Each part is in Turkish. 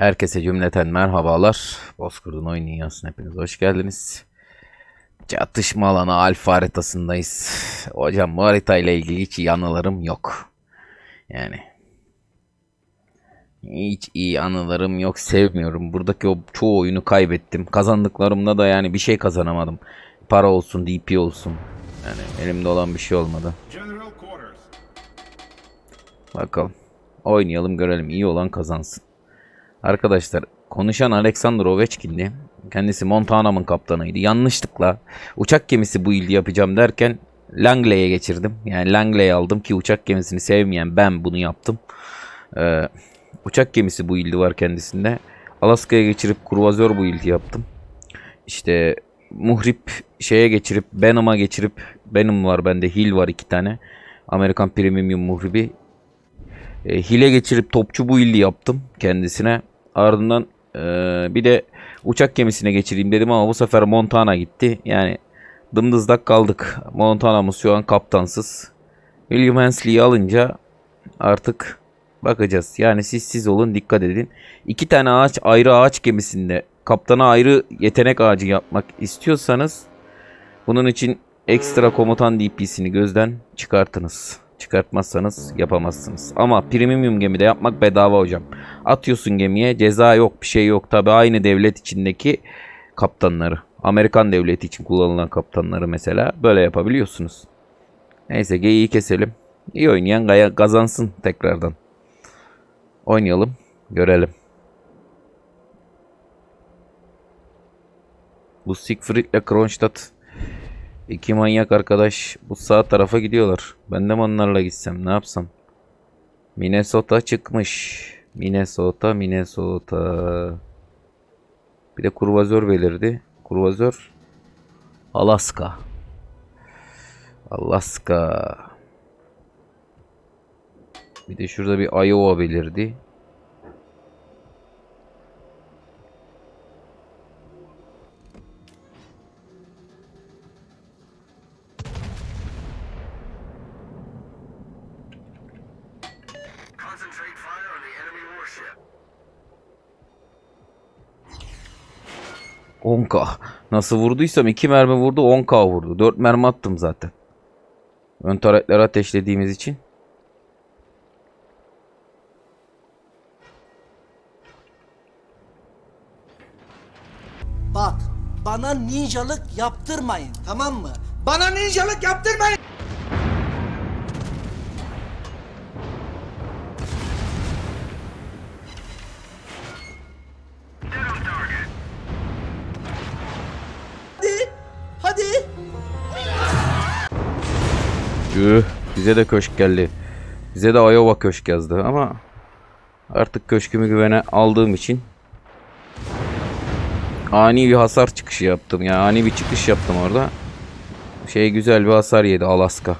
Herkese cümleten merhabalar. Bozkurt'un oyun dünyasına hepiniz hoş geldiniz. Çatışma alanı alfa haritasındayız. Hocam bu haritayla ilgili hiç iyi anılarım yok. Yani. Hiç iyi anılarım yok. Sevmiyorum. Buradaki o çoğu oyunu kaybettim. Kazandıklarımda da yani bir şey kazanamadım. Para olsun, DP olsun. Yani elimde olan bir şey olmadı. Bakalım. Oynayalım görelim. İyi olan kazansın. Arkadaşlar konuşan Alexander Ovechkin'di. Kendisi Montana'mın kaptanıydı. Yanlışlıkla uçak gemisi bu ildi yapacağım derken Langley'e geçirdim. Yani Langley'i aldım ki uçak gemisini sevmeyen ben bunu yaptım. Ee, uçak gemisi bu ildi var kendisinde. Alaska'ya geçirip kruvazör bu ildi yaptım. İşte muhrip şeye geçirip Benham'a geçirip Benham var bende Hill var iki tane. Amerikan Premium muhribi. E, hile geçirip topçu bu ildi yaptım kendisine. Ardından e, bir de uçak gemisine geçireyim dedim ama bu sefer Montana gitti. Yani dımdızdak kaldık. Montana'mız şu an kaptansız. William Hensley'i alınca artık bakacağız. Yani siz siz olun dikkat edin. İki tane ağaç ayrı ağaç gemisinde kaptana ayrı yetenek ağacı yapmak istiyorsanız bunun için ekstra komutan DP'sini gözden çıkartınız. Çıkartmazsanız yapamazsınız. Ama premium gemide yapmak bedava hocam. Atıyorsun gemiye ceza yok bir şey yok. Tabi aynı devlet içindeki kaptanları. Amerikan devleti için kullanılan kaptanları mesela böyle yapabiliyorsunuz. Neyse geyiği keselim. İyi oynayan gaya- kazansın tekrardan. Oynayalım. Görelim. Bu Siegfried ile Kronstadt İki manyak arkadaş bu sağ tarafa gidiyorlar. Ben de mi onlarla gitsem ne yapsam? Minnesota çıkmış. Minnesota, Minnesota. Bir de kurvazör belirdi. Kurvazör Alaska. Alaska. Bir de şurada bir Iowa belirdi. Concentrate fire on the enemy warship. 10k. Nasıl vurduysam 2 mermi vurdu 10k vurdu. 4 mermi attım zaten. Ön taretleri ateşlediğimiz için. Bak bana ninjalık yaptırmayın tamam mı? Bana ninjalık yaptırmayın. Üh, bize de köşk geldi. Bize de Iowa köşk yazdı ama artık köşkümü güvene aldığım için ani bir hasar çıkışı yaptım. Yani ani bir çıkış yaptım orada. Şey güzel bir hasar yedi Alaska.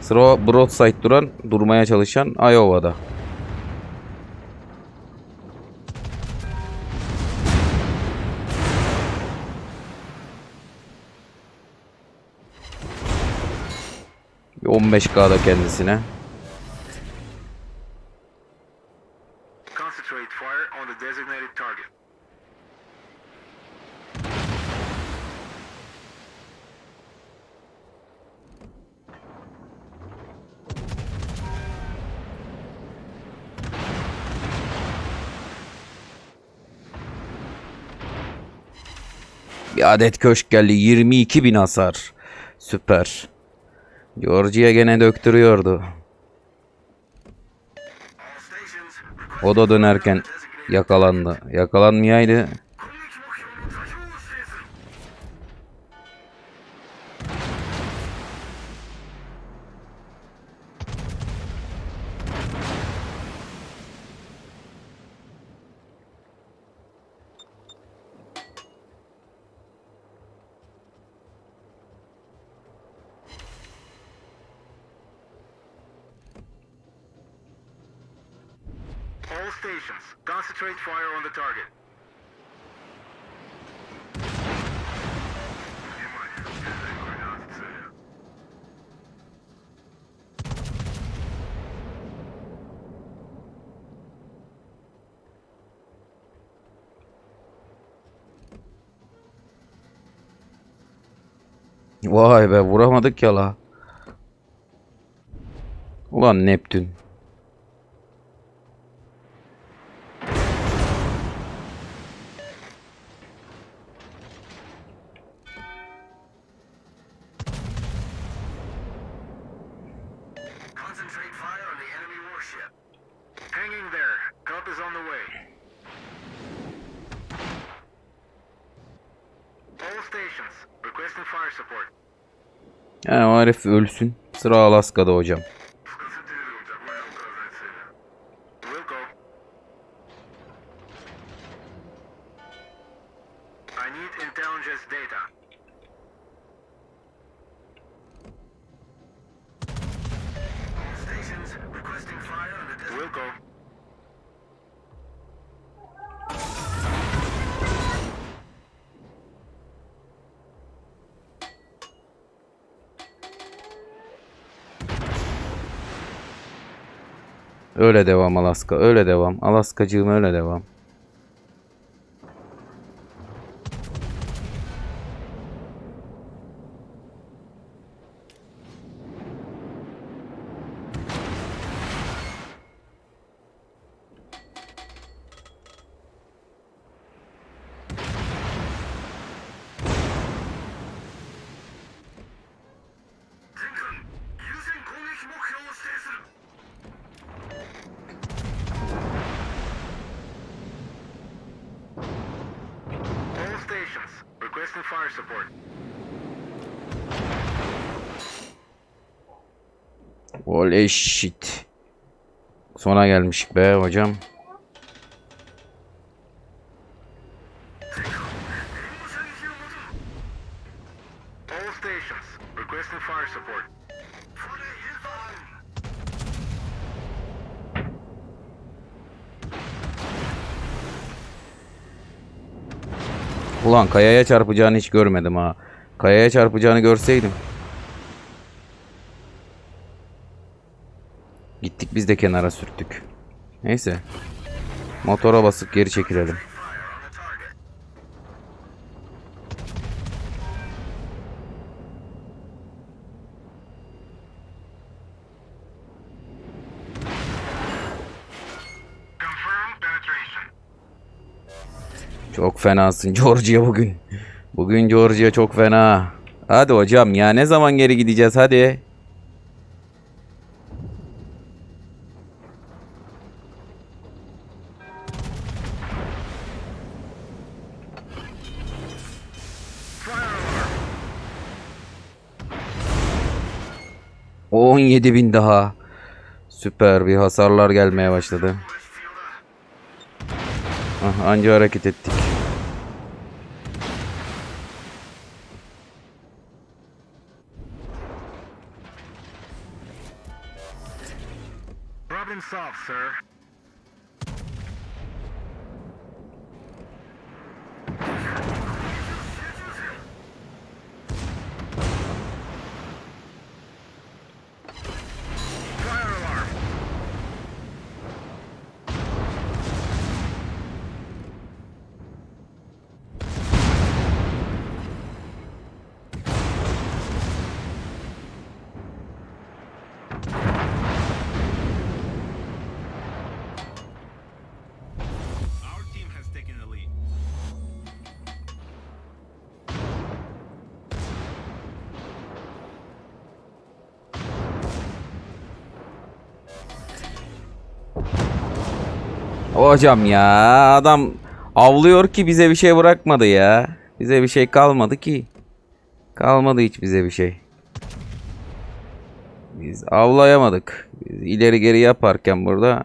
Sıra broadside duran, durmaya çalışan Iowa'da. Bir 15K'da kendisine. Bir adet köşk geldi. 22 bin hasar. Süper. Georgia gene döktürüyordu. O da dönerken yakalandı. Yakalanmayaydı. stations. Concentrate fire on the target. Vay be vuramadık ya la. Ulan Neptün. Herif ölsün. Sıra Alaska'da hocam. Data. Öyle devam Alaska. Öyle devam. Alaskacığım öyle devam. Requesting fire support. Oley shit. Sona gelmişik be hocam. Ulan kayaya çarpacağını hiç görmedim ha. Kayaya çarpacağını görseydim. Gittik biz de kenara sürttük. Neyse. Motora basıp geri çekilelim. Çok fenasın Georgia bugün. Bugün Georgia çok fena. Hadi hocam ya ne zaman geri gideceğiz hadi. O 17 bin daha. Süper bir hasarlar gelmeye başladı. Ah, anca hareket ettik. Problem solved, sir. Hocam ya adam avlıyor ki bize bir şey bırakmadı ya. Bize bir şey kalmadı ki. Kalmadı hiç bize bir şey. Biz avlayamadık. Biz ileri geri yaparken burada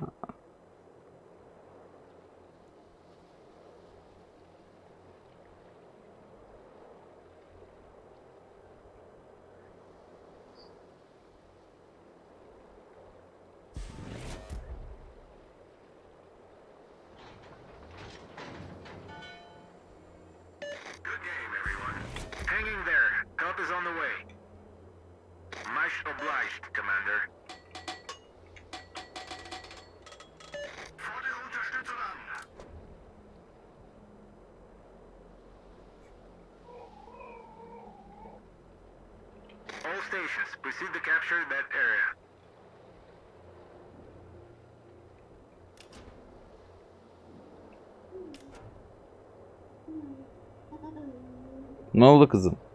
obliged, Commander. Unterstützung! stations. Proceed to capture that area. Ne oldu kızım?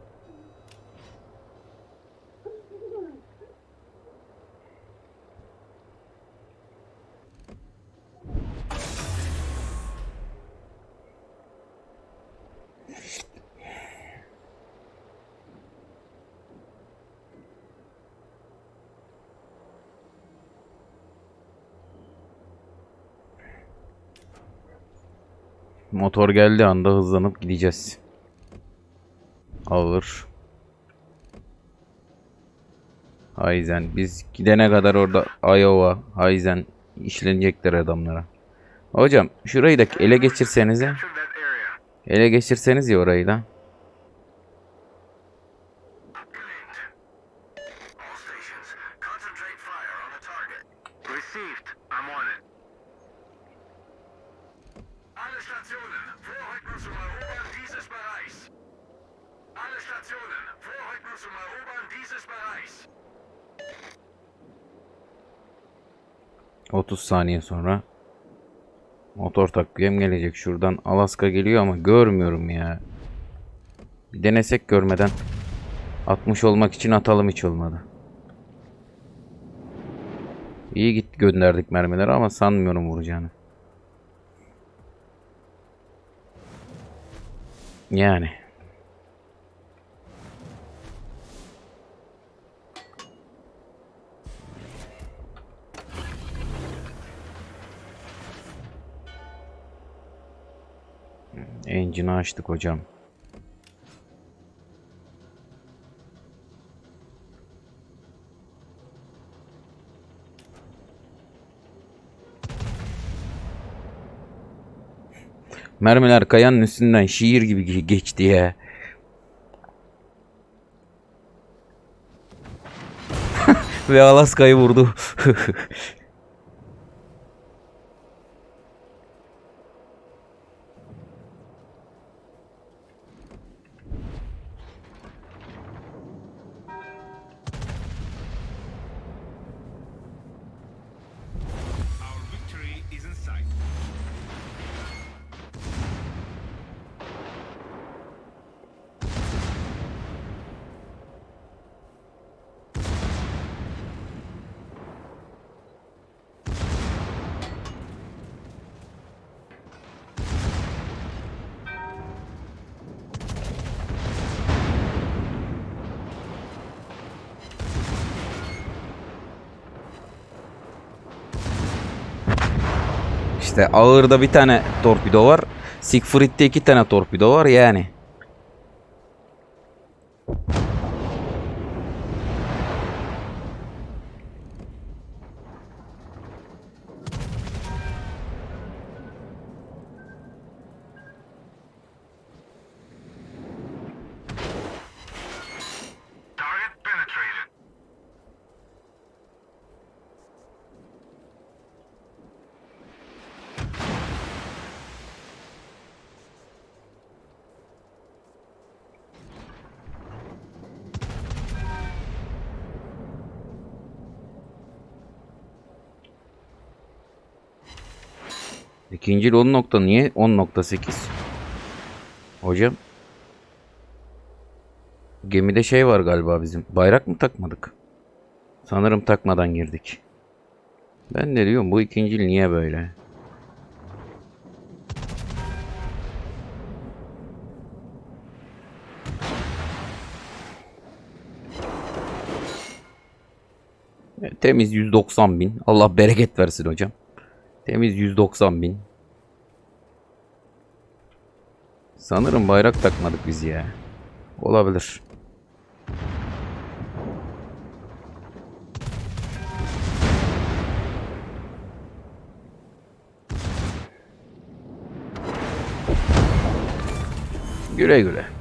Motor geldiği anda hızlanıp gideceğiz. Ağır. Aizen. Biz gidene kadar orada Iowa, Aizen işlenecekler adamlara. Hocam şurayı da ele that area. Ele geçirseniz ya orayı da. Received. I'm on it. 30 saniye sonra motor takviyem gelecek. Şuradan Alaska geliyor ama görmüyorum ya. Bir denesek görmeden. 60 olmak için atalım hiç olmadı. İyi git gönderdik mermileri ama sanmıyorum vuracağını. Yani. Engine'ı açtık hocam. Mermiler kayanın üstünden şiir gibi ge- geçti ya. Ve Alaska'yı vurdu. İşte ağırda bir tane torpido var. Siegfried'de iki tane torpido var yani. İkinci 10 nokta niye 10.8? Hocam. Gemide şey var galiba bizim. Bayrak mı takmadık? Sanırım takmadan girdik. Ben de diyorum bu ikincil niye böyle? E, Temiz 190 bin. Allah bereket versin hocam. Temiz 190 bin. Sanırım bayrak takmadık biz ya. Olabilir. Güle güle.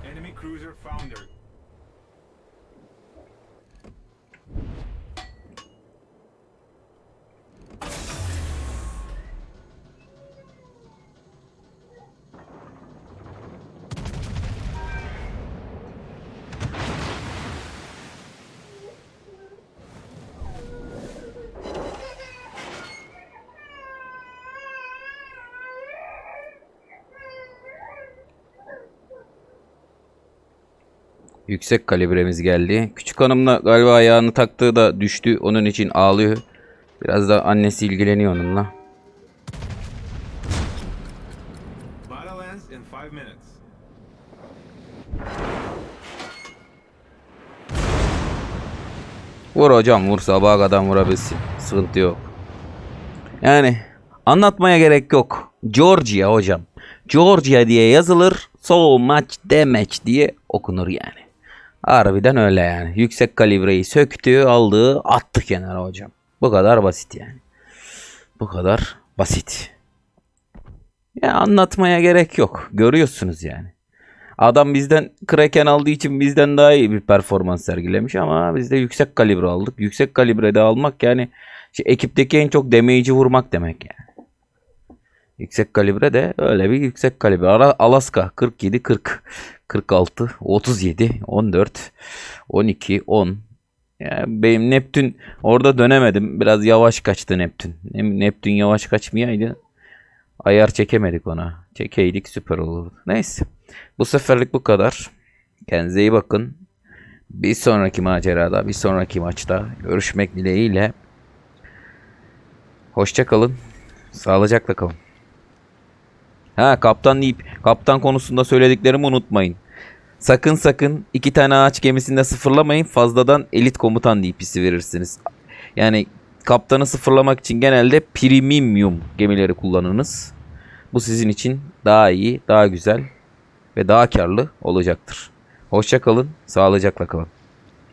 Yüksek kalibremiz geldi. Küçük hanımla galiba ayağını taktığı da düştü. Onun için ağlıyor. Biraz da annesi ilgileniyor onunla. Vur hocam vur sabaha kadar vurabilsin. Sıkıntı yok. Yani anlatmaya gerek yok. Georgia hocam. Georgia diye yazılır. So much damage diye okunur yani. Harbiden öyle yani. Yüksek kalibreyi söktü, aldı, attı kenara hocam. Bu kadar basit yani. Bu kadar basit. Ya anlatmaya gerek yok. Görüyorsunuz yani. Adam bizden Kraken aldığı için bizden daha iyi bir performans sergilemiş ama biz de yüksek kalibre aldık. Yüksek kalibrede almak yani işte ekipteki en çok damage'i vurmak demek yani. Yüksek kalibre de öyle bir yüksek kalibre. Alaska 47 40 46 37 14 12 10 yani benim Neptün orada dönemedim. Biraz yavaş kaçtı Neptün. Neptün yavaş kaçmayaydı. Ayar çekemedik ona. Çekeydik süper olurdu. Neyse. Bu seferlik bu kadar. Kendinize iyi bakın. Bir sonraki macerada, bir sonraki maçta görüşmek dileğiyle. Hoşça kalın. Sağlıcakla kalın. Ha kaptan deyip kaptan konusunda söylediklerimi unutmayın. Sakın sakın iki tane ağaç gemisinde sıfırlamayın. Fazladan elit komutan DP'si verirsiniz. Yani kaptanı sıfırlamak için genelde premium gemileri kullanınız. Bu sizin için daha iyi, daha güzel ve daha karlı olacaktır. Hoşça kalın, sağlıcakla kalın.